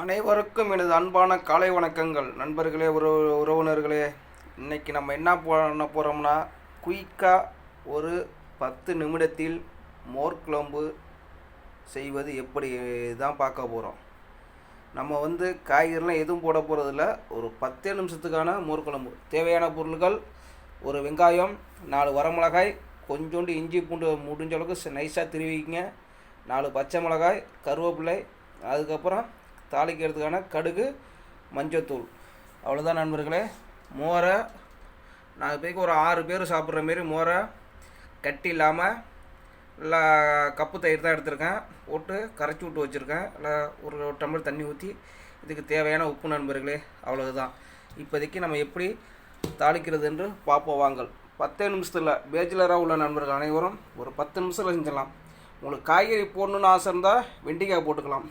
அனைவருக்கும் எனது அன்பான காலை வணக்கங்கள். நண்பர்களே உறவு உறவினர்களே இன்றைக்கி நம்ம என்ன பண்ண போகிறோம்னா குயிக்காக ஒரு பத்து நிமிடத்தில் மோர் குழம்பு செய்வது எப்படி தான் பார்க்க போகிறோம் நம்ம வந்து காய்கறிலாம் எதுவும் போட போகிறதில்ல ஒரு பத்தே நிமிஷத்துக்கான மோர் குழம்பு. தேவையான பொருட்கள் ஒரு வெங்காயம் நாலு வரமிளகாய் கொஞ்சோண்டு இஞ்சி பூண்டு முடிஞ்ச அளவுக்கு நைஸாக திருவிக்கிங்க. நாலு பச்சை மிளகாய் கருவேப்பிலை அதுக்கப்புறம் தாளிக்கிறதுக்கான கடுகு மஞ்சத்தூள். அவ்வளோதான் நண்பர்களே. மோரை நாலு பேருக்கு ஒரு ஆறு பேர் சாப்பிட்ற மாரி மோரை கட்டி இல்லாமல் நல்லா கப்பு தயிர் தான் எடுத்திருக்கேன். போட்டு கரைச்சி விட்டு வச்சுருக்கேன். நல்லா ஒரு டம்ளர் தண்ணி ஊற்றி இதுக்கு தேவையான உப்பு நண்பர்களே அவ்வளவுதான். இப்போதைக்கு நம்ம எப்படி தாளிக்கிறது என்று பார்ப்போம் வாங்கல் பத்தே நிமிஷத்தில் பேச்சுலராக உள்ள நண்பர்கள் அனைவரும் ஒரு பத்து நிமிஷத்தில் செஞ்சிடலாம். உங்களுக்கு காய்கறி போடணுன்னு ஆசை இருந்தால் வெண்டிக்காய் போட்டுக்கலாம்.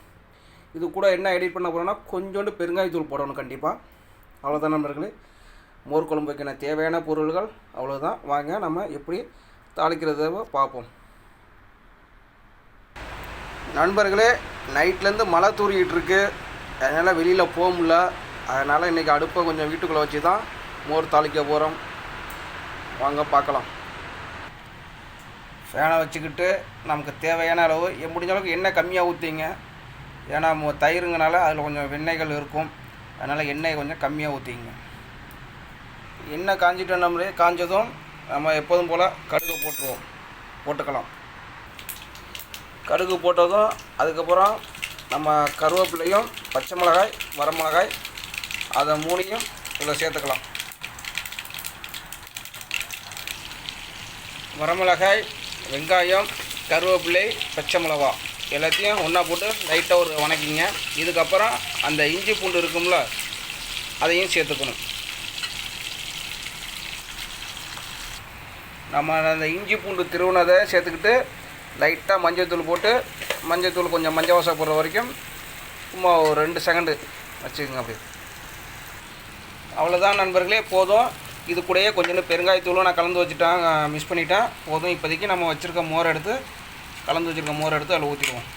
இது கூட என்ன எடிட் பண்ண போகிறோன்னா கொஞ்சோண்டு பெருங்காயத்தூள் போடணும் கண்டிப்பாக அவ்வளோதான் நண்பர்களே. மோர் குழம்பு வைக்கிற தேவையான பொருள்கள் அவ்வளோதான் வாங்க நம்ம எப்படி தாளிக்கிறத பார்ப்போம். நண்பர்களே நைட்லேருந்து மழை தூரிக்கிட்டு இருக்கு. அதனால் வெளியில் போக முடியல. அதனால் இன்றைக்கி அடுப்பை கொஞ்சம் வீட்டுக்குள்ளே வச்சு தான் மோர் தாளிக்க போகிறோம் வாங்க பார்க்கலாம். ஃபேனை வச்சுக்கிட்டு நமக்கு தேவையான அளவு முடிஞ்ச அளவுக்கு எண்ணெய் கம்மியாக ஊற்றிங்க ஏன்னா மு- தயிருங்கனால அதில் கொஞ்சம் வெண்ணெய்கள் இருக்கும். அதனால் எண்ணெய் கொஞ்சம் கம்மியாக ஊற்றிங்க எண்ணெய் காஞ்சிட்டு நம்மளே காஞ்சதும் நம்ம எப்போதும் போல் கடுகு போட்டுருவோம். போட்டுக்கலாம். கடுகு போட்டதும் அதுக்கப்புறம் நம்ம கருவேப்பிலையும் பச்சை மிளகாய் வரமிளகாய் அதை மூணையும் இதில் சேர்த்துக்கலாம். வரமிளகாய் வெங்காயம் கருவேப்பிலை பச்சை மிளகா. எல்லாத்தையும் ஒன்றா போட்டு லைட்டாக ஒரு வணக்கிங்க. இதுக்கப்புறம் அந்த இஞ்சி பூண்டு இருக்கும்ல அதையும் சேர்த்துக்கணும். நம்ம அந்த இஞ்சி பூண்டு திருவுனதை சேர்த்துக்கிட்டு லைட்டாக மஞ்சள்தூள் போட்டு மஞ்சள்தூள் கொஞ்சம் மஞ்சள் வாசம் போடுற வரைக்கும் சும்மா ஒரு ரெண்டு செகண்டு வச்சுக்கோங்க அப்படியே. அவ்வளோதான் நண்பர்களே போதும். இது கூடயே கொஞ்சோண்டு பெருங்காயத்தூளும் நான் கலந்து வச்சுட்டேன் மிஸ் பண்ணிட்டேன். போதும். இப்போதைக்கு நம்ம வச்சுருக்க மோர் எடுத்து கலந்து வச்சுருக்க மோர் எடுத்து அதில் ஊற்றிடுவோம்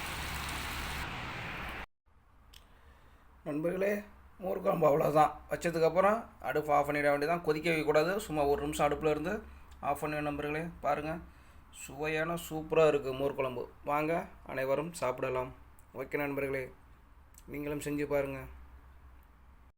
நண்பர்களே மோர் குழம்பு அவ்வளோதான் வச்சதுக்கப்புறம் அடுப்பு ஆஃப் பண்ணிட வேண்டியதான் கொதிக்க வைக்கக்கூடாது. சும்மா ஒரு நிமிஷம் அடுப்பில் இருந்து ஆஃப் பண்ணி நண்பர்களே. பாருங்கள் சுவையான சூப்பராக இருக்குது மோர் குழம்பு. வாங்க அனைவரும் சாப்பிடலாம். ஓகே நண்பர்களே நீங்களும் செஞ்சு பாருங்கள்